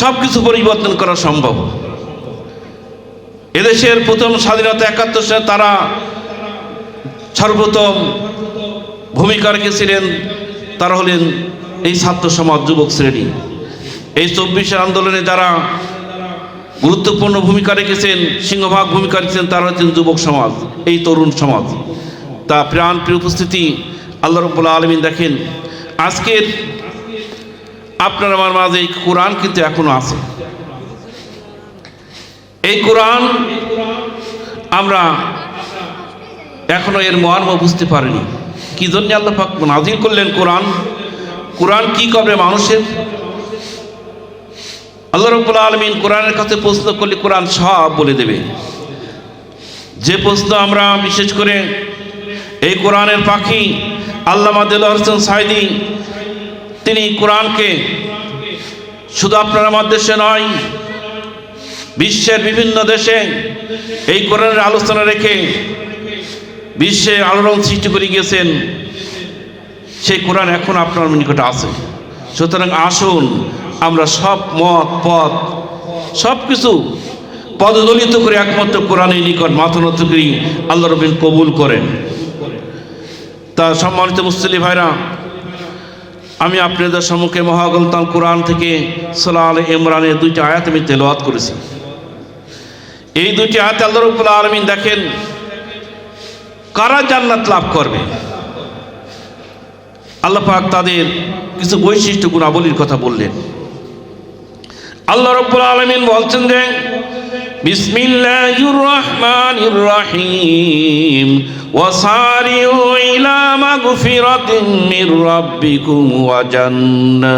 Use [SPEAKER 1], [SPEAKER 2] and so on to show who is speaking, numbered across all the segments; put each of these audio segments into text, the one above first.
[SPEAKER 1] সব কিছু পরিবর্তন করা সম্ভব। এদেশের প্রথম স্বাধীনতা একাত্তর সালে তারা সর্বপ্রথম ভূমিকা রেখেছিলেন তারা হলেন এই ছাত্র সমাজ যুবক শ্রেণি। এই চব্বিশের আন্দোলনে যারা গুরুত্বপূর্ণ ভূমিকা রেখেছেন, সিংহভাগ ভূমিকা রেখেছেন, তারা হচ্ছেন যুবক সমাজ, এই তরুণ সমাজ। তা প্রাণ প্রিয় উপস্থিতি, আল্লাহ রব্বুল্লা আলমিন দেখেন, আজকের আপনার আমার মাঝে এই কোরআন কিন্তু এখনও আছে। এই কোরআন আমরা এখনও এর মর্ম বুঝতে পারিনি। কি জন্য আল্লাহ পাক নাজিল করলেন কোরআন? কোরআন কি করবে মানুষের? আল্লাহ রব্বুল আলমিন কোরআনের কাছে প্রশ্ন করলে কোরআন সব বলে দেবে। যে প্রশ্ন আমরা বিশেষ করে এই কোরআনের পাখি আল্লামা দিল হোসেন সাইদি তিনি কোরআনকে শুধু আপনার আমার দেশে নয়, বিশ্বের বিভিন্ন দেশে এই কোরআনের আলোচনা রেখে বিশ্বে আলোড়ন সৃষ্টি করে গিয়েছেন। সেই কোরআন এখন আপনার নিকটে আছে। সুতরাং আসুন, আমরা সব মত, পথ, সব কিছু পদদলিত করে একমাত্র কোরআনের নিকট মাথা নত করি, আল্লাহ রবিন কবুল করেন। তা সম্মানিত মুসলি ভাইরা আমি আপনাদের সম্মুখে মহাগলতাম কোরআন থেকে সোলাল ইমরানের দুইটি আয়াত আমি তেলাওয়াত করেছি। এই দুইটি আয়াত আল্লাহ রব্বুল আলমিন দেখেন, কারা জান্নাত লাভ করবে? আল্লাহ পাক তাদের কিছু বৈশিষ্ট্য গুণাবলীর কথা বললেন। আল্লাহ রব্বুল আলমিন বলছেন যে বিসমিল্লাহির রহমানির রহিম وصارعوا إلى مغفرة من ربكم وجنة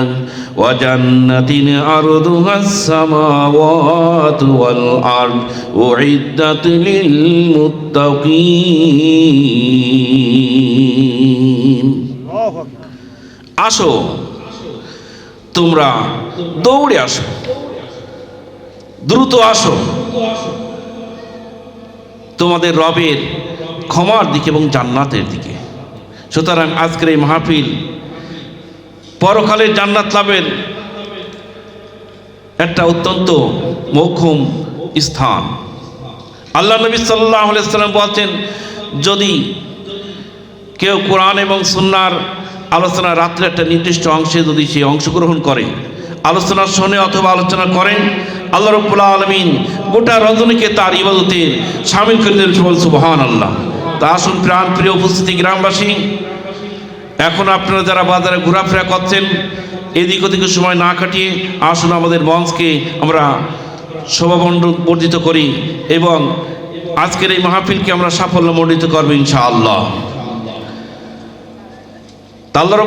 [SPEAKER 1] وجنة عرضها السماوات والأرض أعدت للمتقين আসো তোমরা দৌড়ে আসো দ্রুত আসো। তোমাদের রবের ক্ষমার দিকে এবং জান্নাতের দিকে। সুতরাং আজকের এই মাহফিল পরকালের জান্নাত লাভের একটা অত্যন্ত মৌখুম স্থান। আল্লাহ নবী সাল্লাহ সাল্লাম বলছেন, যদি কেউ কোরআন এবং সুন্নার আলোচনা রাত্রে একটা নির্দিষ্ট অংশে যদি সে অংশগ্রহণ করে আলোচনা শোনে অথবা আলোচনা করেন আল্লাহ রব্বুল্লাহ আলমিন গোটা রজনীকে তার ইবাদতে সামিল করে দিলেন সুবহান আল্লাহ তা আসুন প্রাণ প্রিয় উপস্থিতি গ্রামবাসী, এখন আপনারা যারা বাজারে ঘোরাফেরা করছেন, এদিক ওদিকে সময় না কাটিয়ে আসুন আমাদের মঞ্চকে আমরা শোভামণ্ড বর্ধিত করি এবং আজকের এই মাহফিলকে আমরা সাফল্য মণ্ডিত করব ইনশাআল্লাহ। আল্লাহ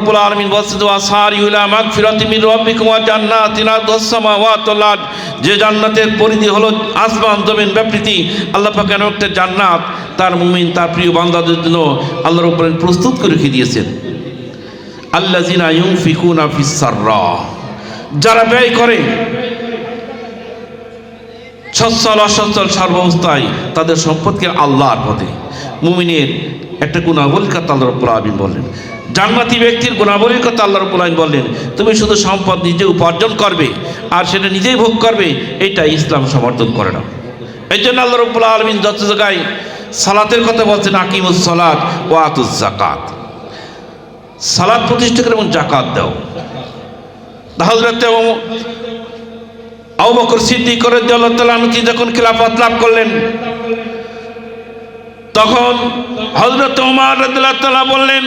[SPEAKER 1] ওয়া যে জান্নাতের পরিধি হলো আসমান, জমিন ব্যাপৃতি আল্লাহ একটা জান্নাত তার মুমিন, তার প্রিয় বান্দাদের জন্য আল্লাহ রব্বুল প্রস্তুত করে রেখে দিয়েছেন। সাররা। যারা ব্যয় করে, সচ্ছল, অসচ্ছল, সর্বাবস্থায় তাদের সম্পদকে আল্লাহর পথে। মুমিনের একটা গুণাবলীর কথা আল্লাহ রব্বুল আলমিন বললেন। জান্নাতি ব্যক্তির গুণাবলীর কথা আল্লাহ রব্বুল আলমিন বললেন, তুমি শুধু সম্পদ নিজে উপার্জন করবে, আর সেটা নিজেই ভোগ করবে, এটা ইসলাম সমর্থন করে না। এই জন্য আল্লাহ রব্বুল আলমিন যত জায়গায় সালাতের কথা বলছেন, আকিমুস সালাত ও আতুস জাকাত সালাদ প্রতিষ্ঠা করে এবং জাকাত দাও। হজরত আবু বকর সিদ্দিক করে আল্লাহ আনহু যখন খিলাফত লাভ করলেন তখন হজরত ওমর রাদিয়াল্লাহু তাআলা বললেন,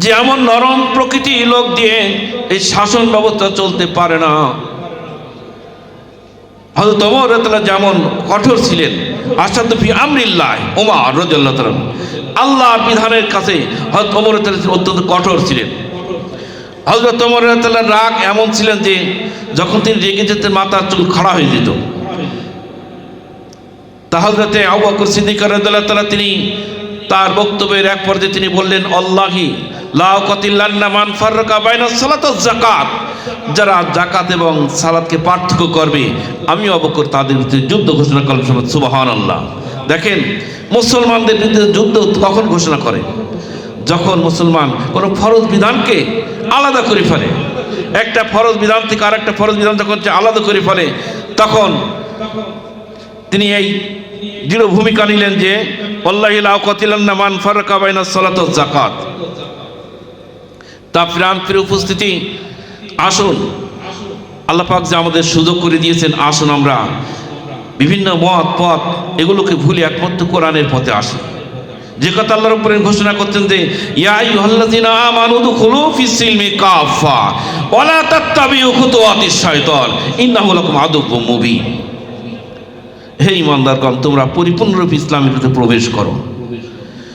[SPEAKER 1] যে এমন নরম প্রকৃতি লোক দিয়ে এই শাসন ব্যবস্থা চলতে পারে না। হজরত ওমর রাদিয়াল্লাহু যেমন কঠোর ছিলেন, আসাদ ফি আমরিল্লাহ ওমর রাদিয়াল্লাহু তাআলা আল্লাহর বিধানের কাছে হজরত ওমর অত্যন্ত কঠোর ছিলেন। হজরত রাদিয়াল্লাহু রাগ এমন ছিলেন যে, যখন তিনি রেগে যেতেন মাথার চুল খাড়া হয়ে যেত। তা হজরতে আবু সিদ্দিক রাদিয়াল্লাহু তাআলা তিনি তার বক্তব্যের এক পর্যায়ে তিনি বললেন, আল্লাহি লা কাতিল্লান্না মান ফাররাকা বাইনা সালাত যাকাত। যারা জাকাত এবং সালাতকে পার্থক্য করবে, আমি অবকর তাদের বিরুদ্ধে যুদ্ধ ঘোষণা করলাম সুবহানাল্লাহ। দেখেন, মুসলমানদের বিরুদ্ধে যুদ্ধ কখন ঘোষণা করে? যখন মুসলমান কোনো ফরজ বিধানকে আলাদা করে ফেলে, একটা ফরজ বিধান থেকে আর একটা ফরজ বিধান যখন আলাদা করে ফেলে, তখন তিনি এই দৃঢ় ভূমিকা নিলেন যে মান জাকাত তা প্রাণ প্রিয় উপস্থিতি, আসুন, আল্লাহ পাক যে আমাদের সুযোগ করে দিয়েছেন, আসুন আমরা বিভিন্ন মত, পথ, এগুলোকে ভুলে একমাত্র কোরআনের পথে আসুন যে কথা আল্লাহর উপরে ঘোষণা করতেন যে, ইয়া আইয়ুহাল্লাযিনা আমানু হে ইমানদারগণ, তোমরা পরিপূর্ণরূপে ইসলামের ভিতরে প্রবেশ করো।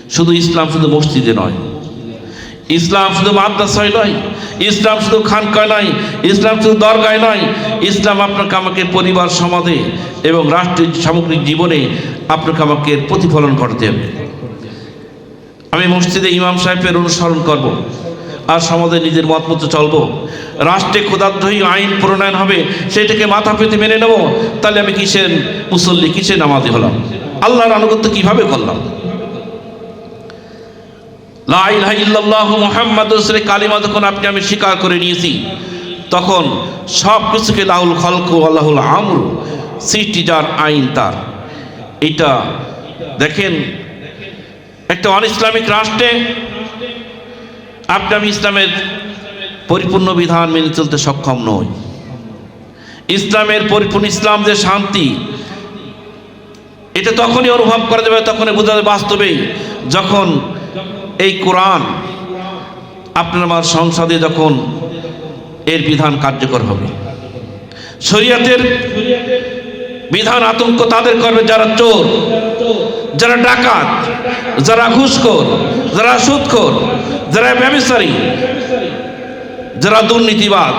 [SPEAKER 1] শুধু ইসলাম শুধু মসজিদে নয়। ইসলাম শুধু মাদ্রাসায় নয়, ইসলাম শুধু খানকায় নয়, ইসলাম শুধু দরগায় নয়, ইসলাম আপনাকে আমাকে পরিবার সমাজে এবং রাষ্ট্রীয় সামগ্রিক জীবনে আপনাকে আমাকে প্রতিফলন করতে হবে। আমি মসজিদে ইমাম সাহেবের অনুসরণ করব। আর সমাজে নিজের মত মতো চলবো। রাষ্ট্রে ক্ষুদাদ্রোহী আইন প্রণয়ন হবে, সেটাকে মাথা পেতে মেনে নেব। তাহলে আমি কিসের মুসল্লি, কিসের নামাজি হলাম? আল্লাহর আনুগত্য কীভাবে করলাম? মোহাম্মদ কালিমা যখন আপনি আমি স্বীকার করে নিয়েছি, তখন সব কিছুকে লাহুল খলক আল্লাহুল আমর সৃষ্টি যার আইন তার। এটা দেখেন, একটা অন ইসলামিক রাষ্ট্রে আপনি আমি ইসলামের পরিপূর্ণ বিধান মেনে চলতে সক্ষম নই। ইসলামের পরিপূর্ণ ইসলাম যে শান্তি, এটা তখনই অনুভব করা যাবে, তখনই বোঝা যাবে বাস্তবে যখন এই কোরআন আপনার আমার সংসদে যখন এর বিধান কার্যকর হবে। শরিয়াতের বিধান আতঙ্ক তাদের করবে, যারা চোর, যারা ডাকাত, যারা ঘুষখোর, যারা সুদখোর, যারা ব্যবসায়ী যারা দুর্নীতিবাজ,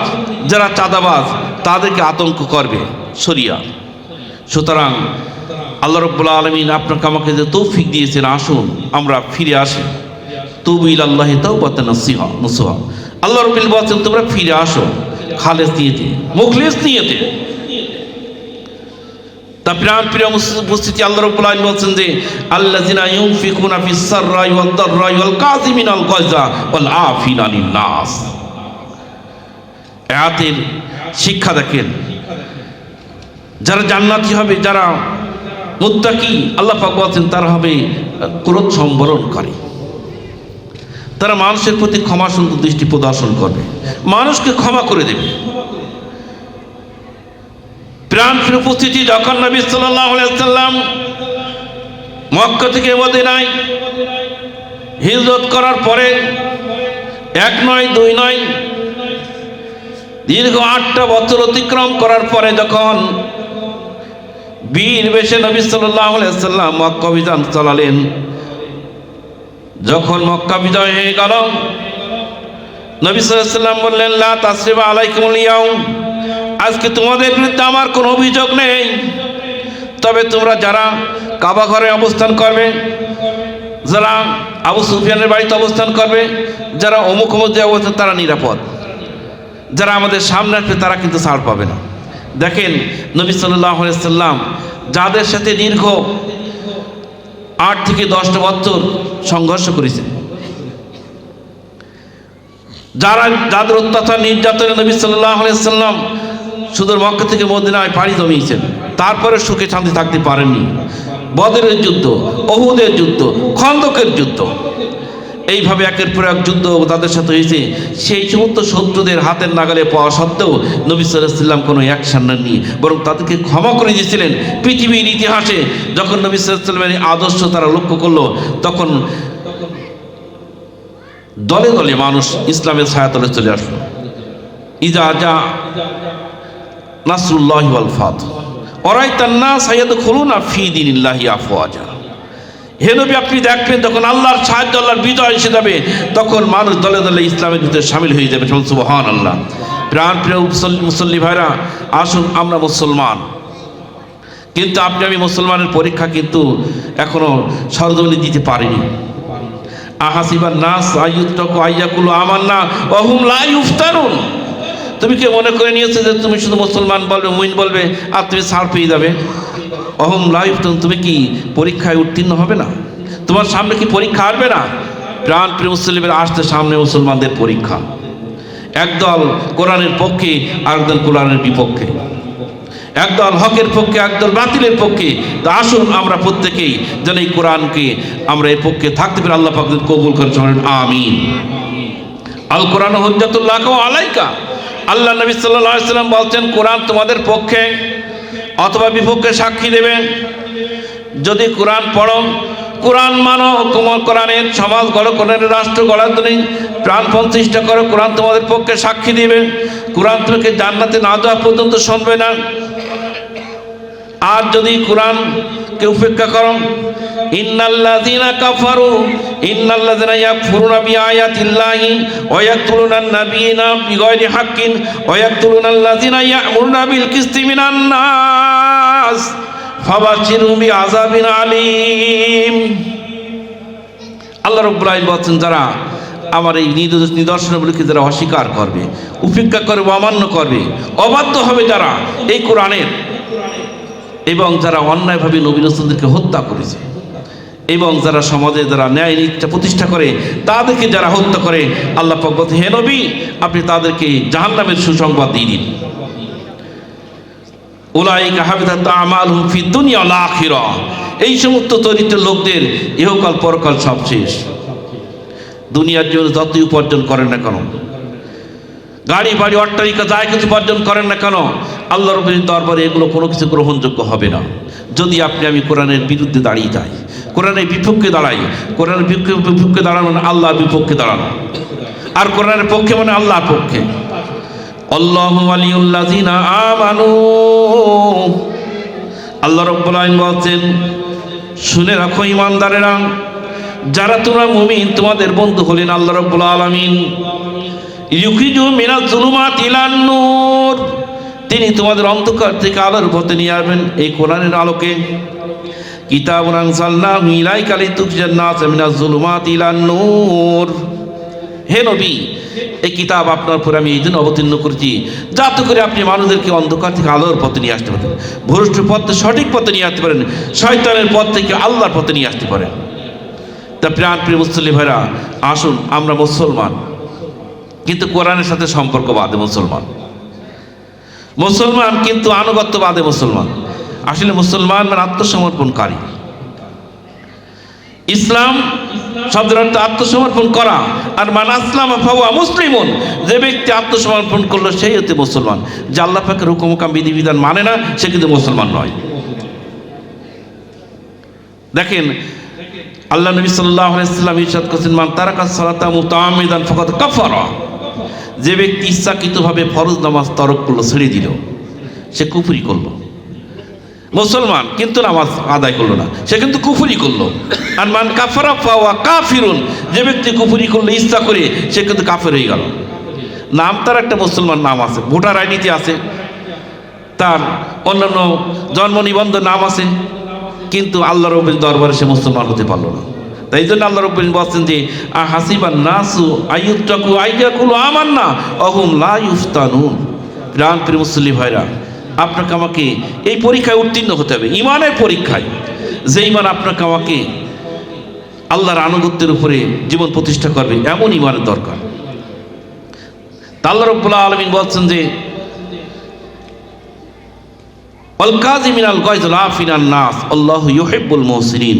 [SPEAKER 1] যারা চাঁদাবাজ, তাদেরকে আতঙ্ক করবে সরিয়া সুতরাং আল্লাহ রব্বুল্লা আলমিন আপনাকে আমাকে যে তৌফিক দিয়েছেন, আসুন আমরা ফিরে আসি। তুবিল আল্লাহ তাওবাতা নসিহা নসুহা আল্লাহ রব্বুল বলছেন, তোমরা ফিরে আসো, খালেস নিয়েতে, মুখলেস নিয়েতে। তা প্রিয় আল্লাহ রব্বুল বলছেন যে আনিন নাস আয়াতের শিক্ষা দেখেন। যারা জান্নাতি হবে, যারা মুত্তাকি, আল্লাহ পাক বলছেন তারা হবে ক্রোধ সম্বরণ করে। তারা মানুষের প্রতি ক্ষমা সুন্দর দৃষ্টি প্রদর্শন করবে। মানুষকে ক্ষমা করে দেবে। প্রাণ উপস্থিতি যখন নবী সাল্লাম মক্কা থেকে মদিনায় হিজরত করার পরে এক নয়, দুই নয় দীর্ঘ আটটা বছর অতিক্রম করার পরে যখন বীর বেশে নবী সাল্লাম মক্কা বিধান চালালেন, যখন মক্কা বিজয় হয়ে গেল, নবী সাল্লাম বললেন, লা তাসরিবা আলাইকুমুল ইয়াউম, আজকে তোমাদের বিরুদ্ধে আমার কোনো অভিযোগ নেই। তবে তোমরা যারা কাবা ঘরে অবস্থান করবে, যারা আবু সুফিয়ানের বাড়িতে অবস্থান করবে, যারা অমুক অমুক যে অবস্থান, তারা নিরাপদ। যারা আমাদের সামনে আসবে, তারা কিন্তু ছাড় পাবে না। দেখেন, নবী সাল্লাম যাদের সাথে দীর্ঘ আট থেকে দশটা বছর সংঘর্ষ করেছেন, যারা, যাদের অত্যাচার নির্যাতনে নবী সাল্লাম সুদূর মক্কা থেকে মদিনায় পাড়ি জমিয়েছেন, তারপরে সুখে শান্তি থাকতে পারেননি। বদরের যুদ্ধ অহুদের যুদ্ধ, খন্দকের যুদ্ধ এইভাবে একের পর এক যুদ্ধ তাদের সাথে হয়েছে। সেই সমস্ত শত্রুদের হাতের নাগালে পাওয়া সত্ত্বেও নবী সাল্লাম কোনো অ্যাকশন নেননি, বরং তাদেরকে ক্ষমা করে দিয়েছিলেন পৃথিবীর ইতিহাসে। যখন নবী সাল্লামের আদর্শ তারা লক্ষ্য করল, তখন দলে দলে মানুষ ইসলামের ছায়াতলে চলে আসলো। ইজা যা নাসরুল্লাহ ওয়াল ফাত। ওরাই তান্না সাইয়াদ খুলুন আর ফি দিন আফওয়াজা। হে নবী, আপনি দেখবেন যখন আল্লাহর সাহায্য, আল্লাহর বিজয় এসে যাবে, তখন মানুষ দলে দলে ইসলামের ভিতরে সামিল হয়ে যাবে। সুবহান আল্লাহ প্রাণ প্রিয় মুসল্লি ভাইরা, আসুন, আমরা মুসলমান। কিন্তু আপনি, আমি মুসলমানের পরীক্ষা কিন্তু এখনও সরজমিনে দিতে পারিনি। আহাসিবার নাস আমার না অহুম লাই উফতারুন তুমি কি মনে করে নিয়েছো যে তুমি শুধু মুসলমান বলবে মুইন বলবে, আর তুমি ছাড় পেয়ে যাবে? অহম লাইফ তুমি কি পরীক্ষায় উত্তীর্ণ হবে না? তোমার সামনে কি পরীক্ষা আসবে না? প্রাণ প্রিয় মুসলিমের আসতে সামনে মুসলমানদের পরীক্ষা। একদল কোরআনের পক্ষে, আরেকদল কোরআনের বিপক্ষে। একদল হকের পক্ষে, একদল বাতিলের পক্ষে। তা আসুন আমরা প্রত্যেকেই যেন এই কোরআনকে আমরা এর পক্ষে থাকতে পারি আল্লাহ পাক কবুল করে চলেন, আমিন। আল কোরআন হজ্জাতুল্লাহ আলাইকা। আল্লাহ নবী সাল্লাহ সাল্লাম বলছেন, কোরআন তোমাদের পক্ষে। অথবা বিপক্ষে সাক্ষী দেবে। যদি কোরআন পড়ো, কোরআন মানো তোমার কোরআনের সমাজ গড়ো কোরআনের রাষ্ট্র গড়ার নেই প্রাণপণ চেষ্টা করো, কোরআন তোমাদের পক্ষে সাক্ষী দিবে। কোরআন তোমাকে জান্নাতে না দেওয়া পর্যন্ত শুনবে না। আর যদি কোরআনকে উপেক্ষা করো। ইন্নাল্লাযীনা কাফারু, ইন্নাল্লাযীনা ইয়াকফুরুনা বিআয়াতিল্লাহি ওয়া ইয়াকতুলুনা আন-নাবিয়িনা বিগায়রি হাক্কিন ওয়া ইয়াকতুলুনা আল্লাযীনা ইয়া'মুরুনা বিল কিসতি মিনান নাস ফাবাশশিরহুম বিআযাবিন আলীম। আল্লাহ রাব্বুল আলামিন বলছেন, যারা আমার এই নিদর্শ- নিদর্শনগুলিকে যারা অস্বীকার করবে, উপেক্ষা করবে, অমান্য করবে, অবাধ্য হবে যারা এই কোরআনের এবং যারা অন্যায়ভাবে নবী রসুলদেরকে হত্যা করেছে, এবং যারা সমাজে যারা ন্যায় নিষ্ঠা প্রতিষ্ঠা করে, তাদেরকে যারা হত্যা করে, আল্লাহ পাক বলতে হে নবী, আপনি তাদেরকে জাহান্নামের সুসংবাদ দিয়ে দিন। উলাইকা হাবিদাত আমালহুম ফি দুনিয়া ওয়াল আখিরা। এই সমস্ত চরিত্র লোকদের ইহকাল পরকাল সব শেষ। দুনিয়ার জন্য যতই উপার্জন করেন না কেন, গাড়ি বাড়ি অট্টালিকা যাই কিছু উপার্জন করেন না কেন আল্লাহ রবির দরবারে এগুলো কোনো কিছু গ্রহণযোগ্য হবে না। যদি আপনি, আমি কোরআনের বিরুদ্ধে দাঁড়িয়ে যাই, কোরআনের বিপক্ষে দাঁড়াই, কোরআনের বিপক্ষে দাঁড়ানো মানে আল্লাহর বিপক্ষে দাঁড়ানো। আর কোরআনের পক্ষে মানে আল্লাহর পক্ষে। আল্লাহ আলিউল্লাযিনা আমানু। আল্লাহ রব্বুল আলামিন বলছেন, শুনে রাখো ইমানদারেরা যারা তোমরা মুমিন, তোমাদের বন্ধু হলেন আল্লাহ রব্বুল আলামিন। ইউকিজু মিনাজ জুলুমাত ইলান নূর তিনি তোমাদের অন্ধকার থেকে আলোর পথে নিয়ে আসবেন এই কোরআনের আলোকে। কিতাবুন আনসালনাহু ইলাইকা লিতুখরিজান নাস মিনাজ জুলুমাত ইলান নূর। হে নবী, এই কিতাব আপনার উপরে আমি এই জন্য অবতীর্ণ করেছি, যাতে করে আপনি মানুষদেরকে অন্ধকার থেকে আলোর পথে নিয়ে আসতে পারেন ভ্রষ্ট পথ, সঠিক পথে নিয়ে আসতে পারেন, শয়তানের পথ থেকে আল্লাহর পথে নিয়ে আসতে পারেন। তা প্রাণ প্রিয় মুসল্লি ভাইরা, আসুন, আমরা মুসলমান। কিন্তু কোরআনের সাথে সম্পর্ক বাদে মুসলমান। মুসলমান কিন্তু আনুগত্যবাদে মুসলমান। আসলে মুসলমান মানে আত্মসমর্পণকারী। ইসলাম শব্দের অর্থ আত্মসমর্পণ করা। আর মান আসলাম ফাওয়া মুসলিমুন। যে ব্যক্তি আত্মসমর্পণ করল সেই হচ্ছে মুসলমান। যে আল্লাহ পাকের হুকুমকাম, বিধিবিধান মানে না, সে কিন্তু মুসলমান নয়। দেখেন, আল্লাহ নবী সাল্লাহ আলাইসাল্লাম ইরশাদ করছেন, মান তারাকা সালাতা মুতাআমিদান ফাকাদ কাফারা। যে ব্যক্তি ইচ্ছাকৃতভাবে ফরজ নামাজ তরক করল, ছেড়ে দিল, সে কুফুরি করল। মুসলমান কিন্তু নামাজ আদায় করল না, সে কিন্তু কুফুরি করল। আর মান কাফারা পাওয়া কাফিরুন, যে ব্যক্তি কুফুরি করল, ইচ্ছা করে, সে কিন্তু কাফের হয়ে গেল। নাম তার একটা মুসলমান নাম আছে, ভোটার আইডিতে আছে, তার অন্যান্য জন্ম নিবন্ধ নাম আছে, কিন্তু আল্লাহ রবির দরবারে সে মুসলমান হতে পারল না। তাই জন্য আল্লাহ রবিন বলছেন যে, আ হাসিবান নাসু আয়ুত্তাকু আইয়াকুল আমার না অহুম লা ইউফতানুন। প্রাণ প্রিয় মুসল্লি ভাইরা, আপনাকে আমাকে এই পরীক্ষায় উত্তীর্ণ হতে হবে, ইমানের পরীক্ষায়। যে ইমান আপনাকে আমাকে আল্লাহর আনুগত্যের উপরে জীবন প্রতিষ্ঠা করবে, এমন ইমানের দরকার। আল্লাহ রব্বুল্লাহ আলমিন বলছেন যে অলকাজি মিনাল গয়জুল আফিনান নাস আল্লাহ ইউহিব্বুল মুহসিনিন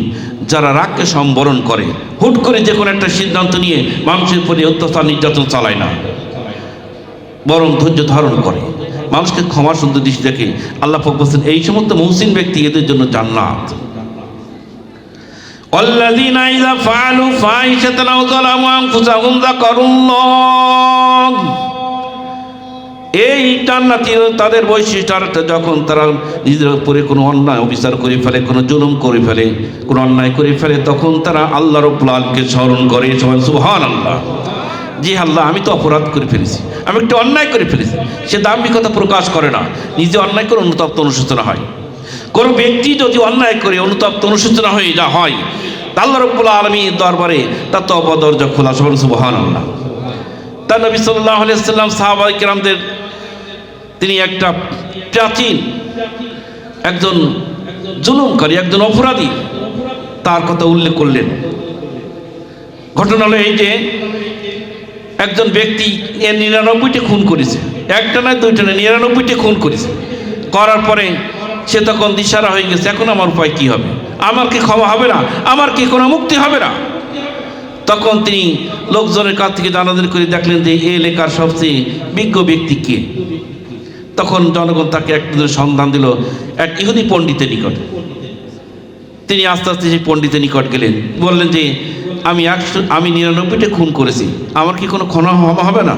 [SPEAKER 1] যারা রাগকে সম্বরণ করে হুট করে যে কোনো একটা সিদ্ধান্ত নিয়ে মানুষের উপরে অত্যাচার নির্যাতন চালায় না বরং ধৈর্য ধারণ করে মানুষকে ক্ষমা সুন্দর দৃষ্টি দেখে আল্লাহ পাক বলছেন এই সমস্ত মহসিন ব্যক্তি এদের জন্য জান্নাত والذين إذا فعلوا فاحشة أو ظلموا أنفسهم ذكروا الله এই জান্নাতি তাদের বৈশিষ্ট্য যখন তারা নিজের উপরে কোনো অন্যায় অবিচার করে ফেলে, কোনো জুলুম করে ফেলে, কোনো অন্যায় করে ফেলে, তখন তারা আল্লাহ রব্বুল আলমকে স্মরণ করে, সবাই সুবহান আল্লাহ জি আল্লাহ, আমি তো অপরাধ করে ফেলেছি, আমি একটু অন্যায় করে ফেলেছি। সে দাম্ভিকতা প্রকাশ করে না, নিজে অন্যায় করে অনুতপ্ত অনুশোচনা হয়। কোনো ব্যক্তি যদি অন্যায় করে, অনুতপ্ত অনুশোচনা হয়ে যা হয় আল্লাহ রব্বুল আলমী দরবারে তার তো অবদরজা খোলা, সবাই সুবহান আল্লাহ তার নবী সাল্লাহ আলিয়াল্লাম সাহাবাই কিরামদের তিনি একটা প্রাচীন, একজন জুলুমকারী, একজন অপরাধী তার কথা উল্লেখ করলেন। ঘটনা হলো এই যে, একজন ব্যক্তি এ নিরানব্বইটি খুন করেছে। একটা নয়, দুইটা নয়, নিরানব্বইটি খুন করেছে। করার পরে সে তখন দিশারা হয়ে গেছে, এখন আমার উপায় কি হবে? আমার কি ক্ষমা হবে না? আমার কি কোনো মুক্তি হবে না? তখন তিনি লোকজনের কাছ থেকে জানাজানি করে দেখলেন যে এই এলাকার সবচেয়ে বিজ্ঞ ব্যক্তি কে? তখন জনগণ তাকে একটা সন্ধান দিল, এক ইহুদি পণ্ডিতের নিকট। তিনি আস্তে আস্তে সেই পণ্ডিতের নিকট গেলেন, বললেন যে, আমি একশো, আমি নিরানব্বইটা খুন করেছি, আমার কি কোনো ক্ষমা ক্ষমা হবে না?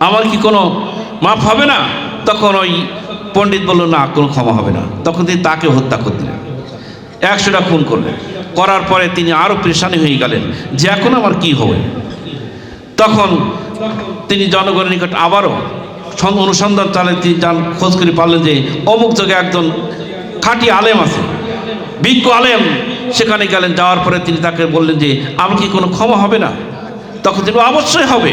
[SPEAKER 1] আমার কি কোনো মাফ হবে না? তখন ওই পণ্ডিত বলল, না, কোনো ক্ষমা হবে না। তখন তিনি তাকে হত্যা করে দিলেন। একশোটা খুন করলেন। করার পরে তিনি আরও পেশানি হয়ে গেলেন যে, এখন আমার কি হবে? তখন তিনি জনগণের নিকট আবারও অনুসন্ধান চালিয়ে তিনি যান খোঁজ করে পারলেন যে অমুক জায়গায় একজন খাঁটি আলেম আছে, বিজ্ঞ আলেম, সেখানে গেলেন, যাওয়ার পরে তিনি তাকে বললেন যে আমার কি কোনো ক্ষমা হবে না? তখন তিনি অবশ্যই হবে।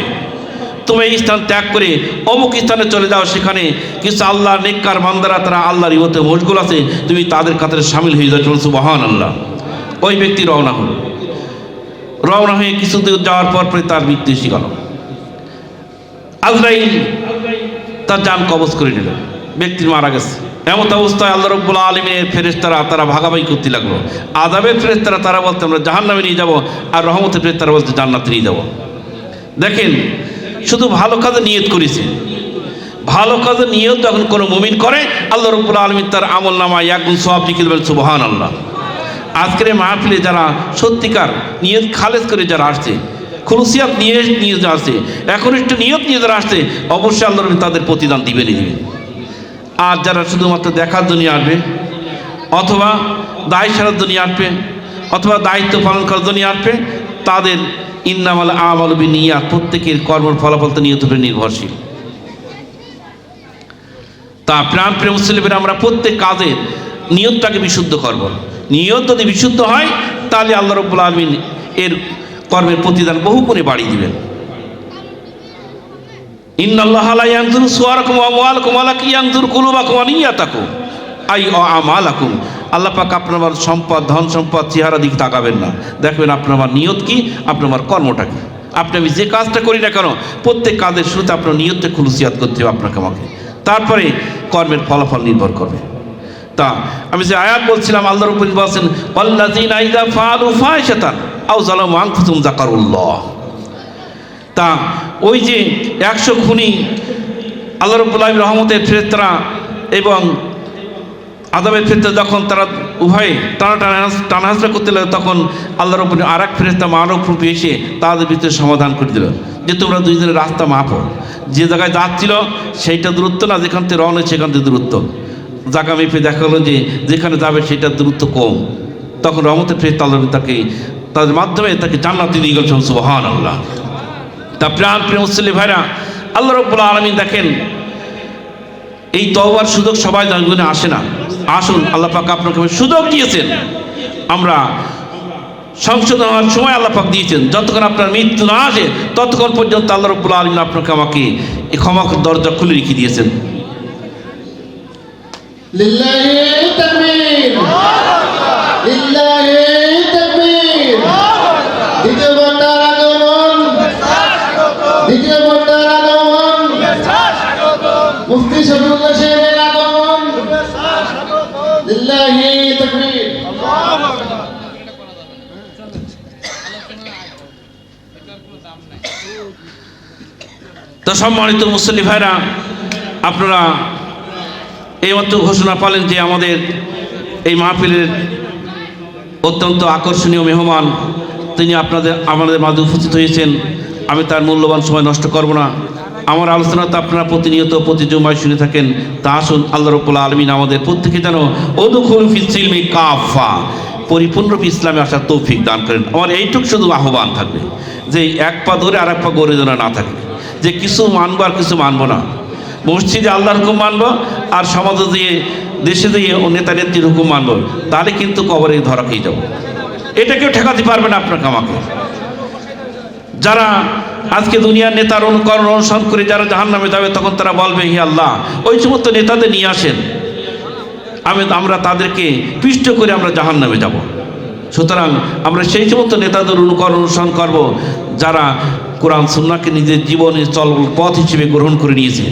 [SPEAKER 1] তুমি এই স্থান ত্যাগ করে অমুক স্থানে চলে যাও, সেখানে কিছু আল্লাহ নেককার মান্দারা তারা আল্লাহর ইবতে মশগুল আছে, তুমি তাদের কাতারে সামিল হয়ে যাও। সুবাহান আল্লাহ ওই ব্যক্তি রওনা হলো। রওনা হয়ে কিছু যাওয়ার পর পরে তার মৃত্যু গেল। আজরাইল তার যান কবজ করে নিল। ব্যক্তি মারা গেছে। এমত অবস্থায় আল্লাহ রব্বুল আলমিনের ফেরেস্তারা তারা ভাগাভাগি করতে লাগল। আদাবের ফেরেস্তারা তারা বলতে, আমরা জাহান নামে নিয়ে যাব আর রহমতের ফেরেস্তারা বলতে জান্নাতে নিয়ে যাব। দেখেন, শুধু ভালো কাজে নিয়ত করেছে। ভালো কাজে নিয়ত যখন কোনো মুমিন করে, আল্লাহ রব্বুল আলমিন তার আমল নামায় একগুণ সব লিখে দেবেন সুবহান আল্লাহ আজকের মাহফিলে যারা সত্যিকার নিয়ত খালেজ করে যারা আসছে খুলুসিয়াত নিয়ে নিয়ে আসছে। এখন একটু নিয়ত নিয়ে যারা আসছে, অবশ্যই আল্লাহ রবি তাদের প্রতিদান দিবেনই দিবেন আর যারা শুধুমাত্র দেখার জন্য আসবে, অথবা দায় সারার জন্য আসবে, অথবা দায়িত্ব পালন করার জন্য আসবে, তাদের ইন্নামাল আমাল নিয়া প্রত্যেকের কর্মের ফলাফল তো নিয়ত উপরে নির্ভরশীল। তা প্রাণ প্রেম মুসলিমের আমরা প্রত্যেক কাজের নিয়তটাকে বিশুদ্ধ করব। নিয়ত যদি বিশুদ্ধ হয়, তাহলে আল্লাহ রব্বুল আলমিন এর কর্মের প্রতিদান বহু করে বাড়িয়ে দিবেন। ইন্নাল্লাহ লা ইয়ানজুরু সুওয়ারাকুম ওয়া আমওয়ালাকুম ওয়ালাকিন ইয়ানজুরু কুলুবাকুম ওয়া নিয়াতাকুম। I O আমালাকুম। আল্লাহ পাক আপনার সম্পদ, ধন সম্পদ, চেহারা দিকে তাকাবেন না। দেখবেন আপনার নিয়ত কি? আপনার কর্মটা কি? আপনি আমি যে কাজটা করি না কেন, প্রত্যেক কাজের শুরুতে আপনার নিয়তটা খুলুসিয়াত করতে হবে আপনাকে আমাকে। তারপরে কর্মের ফলাফল নির্ভর করবে। তা, আমি যে আয়াত বলছিলাম, আল্লাহর উপর বলছেন আল্লাযীনা ইযা ফাআলু ফাহিশাতান। আও যালামু আনফুসাহুম যাকারুল্লাহ। তা ওই যে একশো খুনি আল্লাহ রব্বুল আলমীর রহমতের ফেরেস্তারা এবং আদাবের ফেরতে যখন তারা উভয়ে টানা টানা টানাহাসরা করতে লাগে তখন আল্লাহ রব্বুল আর এক ফেরেস্তা মানব রূপে এসে তাদের ভিতরে সমাধান করে দিল। যে তোমরা দুইজনের রাস্তা মাপো। যে জায়গায় যাচ্ছিল সেইটা দূরত্ব না, যেখান থেকে রওনা সেখান থেকে দূরত্ব। জায়গা মেপে দেখা হলো যে যেখানে যাবে সেটা দূরত্ব কম। তখন রহমতের ফেরত আল্লাহ তাকে তাদের মাধ্যমে তাকে জান্নাতি দিয়ে গেল সুবহান আল্লাহ তা প্রাণ প্রেম মুসল্লি ভাইরা, আল্লাহ রব্বুল আলমী দেখেন, এই তহবার সুযোগ সবাই জন্য আসে না। আসুন, আল্লাহ পাক আপনাকে সুযোগ দিয়েছেন। আমরা সংশোধন হওয়ার সময় আল্লাহ পাক দিয়েছেন, যতক্ষণ আপনার মৃত্যু না আসে, ততক্ষণ পর্যন্ত আল্লাহ রব্বুল আলমিন আপনাকে আমাকে এই ক্ষমা দরজা খুলে রেখে দিয়েছেন।
[SPEAKER 2] লিল্লাহি তাকবীর।
[SPEAKER 1] লিল্লাহ তো সম্মানিত মুসল্লি ভাইরা, আপনারা এইমাত্র ঘোষণা পালেন যে আমাদের এই মাহফিলের অত্যন্ত আকর্ষণীয় মেহমান, তিনি আপনাদের, আমাদের মাঝে উপস্থিত হয়েছেন। আমি তার মূল্যবান সময় নষ্ট করব না। আমার আলোচনা তো আপনারা প্রতিনিয়ত প্রতি জুমায় শুনে থাকেন। তা আসুন, আল্লাহ রব্বুল আলমিন আমাদের প্রত্যেকে যেন অদুখুল কাফা পরিপূর্ণরূপে ইসলামে আসার তৌফিক দান করেন। আমার এইটুক শুধু আহ্বান থাকবে, যে এক পা ধরে আর এক পা গড়ে যেন না থাকে, যে কিছু মানবো আর কিছু মানবো না। মসজিদে আল্লাহর হুকুম মানবো, আর সমাজে দিয়ে, দেশে দিয়ে ও নেতা নেত্রীর হুকুম মানবো, তাহলে কিন্তু কবরে ধরা খেয়ে যাব। এটা কেউ ঠেকাতে পারবে না আপনাকে আমাকে। যারা আজকে দুনিয়ার নেতার অনুকরণ অনুসরণ করে যারা জাহান নামে যাবে, তখন তারা বলবে, হি আল্লাহ, ওই সমস্ত নেতাদের নিয়ে আসেন। আমি, আমরা তাদেরকে পিষ্ট করে আমরা জাহান নামে যাব। সুতরাং আমরা সেই সমস্ত নেতাদের অনুকরণ অনুসরণ করব, যারা কোরআন সুন্নাকে নিজের জীবনের চল পথ হিসেবে গ্রহণ করে নিয়েছে।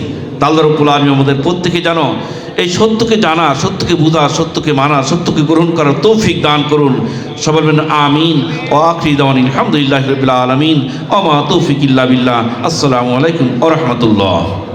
[SPEAKER 1] তাল্লা রব্বুল আলমী আমাদের প্রত্যেকে জানো এই সত্যকে জানা, সত্যকে বোঝা, সত্যকে মানা, সত্যকে গ্রহণ করার তৌফিক দান করুন। সবার বলেন আমিন। ও আখরি দাওয়ান, আলহামদুলিল্লাহ রবিল্লা আলমিন। ওমা তৌফিক ইল্লা বিল্লাহ। আসসালামু আলাইকুম ও রহমতুল্লাহ।